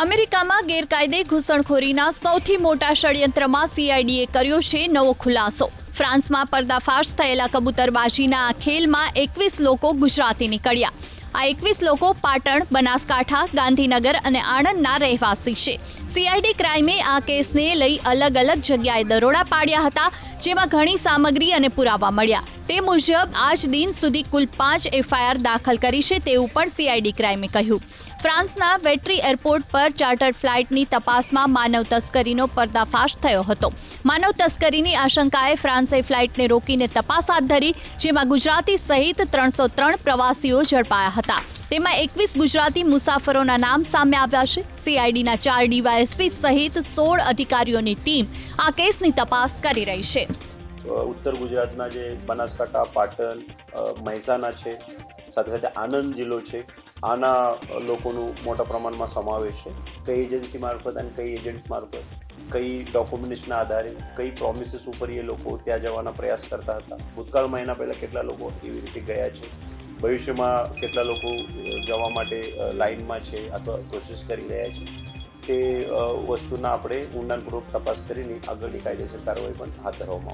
અમેરિકામાં ગેરકાયદે ઘૂસણખોરીના સૌથી મોટા ષડયંત્રમાં સીઆઈડીએ કર્યો છે નવો ખુલાસો. ફ્રાન્સમાં પર્દાફાશ થયેલા કબૂતરબાજીના આ ખેલમાં એકવીસ લોકો ગુજરાતી નીકળ્યા. આ એકવીસ લોકો પાટણ, બનાસકાંઠા, ગાંધીનગર અને આણંદના રહેવાસી છે. સીઆઈડી ક્રાઇમે આ કેસને લઈ અલગ અલગ જગ્યાએ દરોડા પાડ્યા હતા, જેમાં ઘણી સામગ્રી અને પુરાવા મળ્યા. તે મુજબ આજ દિન સુધી કુલ પાંચ એફઆઈઆર દાખલ કરી છે તેવું પણ સીઆઈડી ક્રાઇમે કહ્યું. ફ્રાન્સના વેટ્રી એરપોર્ટ પર ચાર્ટર ફ્લાઇટની તપાસમાં માનવ તસ્કરીનો પર્દાફાશ થયો હતો. માનવ તસ્કરીની આશંકાએ ફ્રાન્સે ફ્લાઇટને રોકીને તપાસ હાથ ધરી, જેમાં ગુજરાતી સહિત ત્રણસો ત્રણ પ્રવાસીઓ ઝડપાયા હતા. તેમાં એકવીસ ગુજરાતી મુસાફરોના નામ સામે આવ્યા છે. સીઆઈડીના ચાર ડીવાયએસપી સહિત સોળ અધિકારીઓની ટીમ આ કેસની તપાસ કરી રહી છે. ઉત્તર ગુજરાતના જે બનાસકાંઠા, પાટણ મહેસાણા છે, સાથે સાથે આનંદ જિલ્લો છે, આના લોકોનું મોટા પ્રમાણમાં સમાવેશ છે. કઈ એજન્સી મારફત અને કઈ એજન્ટ મારફત, કઈ ડોક્યુમેન્ટ્સના આધારે, કઈ પ્રોમિસીસ ઉપર એ લોકો ત્યાં જવાના પ્રયાસ કરતા હતા? ભૂતકાળ મહિના પહેલાં કેટલા લોકો એવી રીતે ગયા છે? ભવિષ્યમાં કેટલા લોકો જવા માટે લાઇનમાં છે અથવા કોશિશ કરી રહ્યા છે? તે વસ્તુના આપણે ઊંડાણપૂર્વક તપાસ કરીને આગળની કાયદેસર કાર્યવાહી પણ હાથ ધરવામાં આવશે.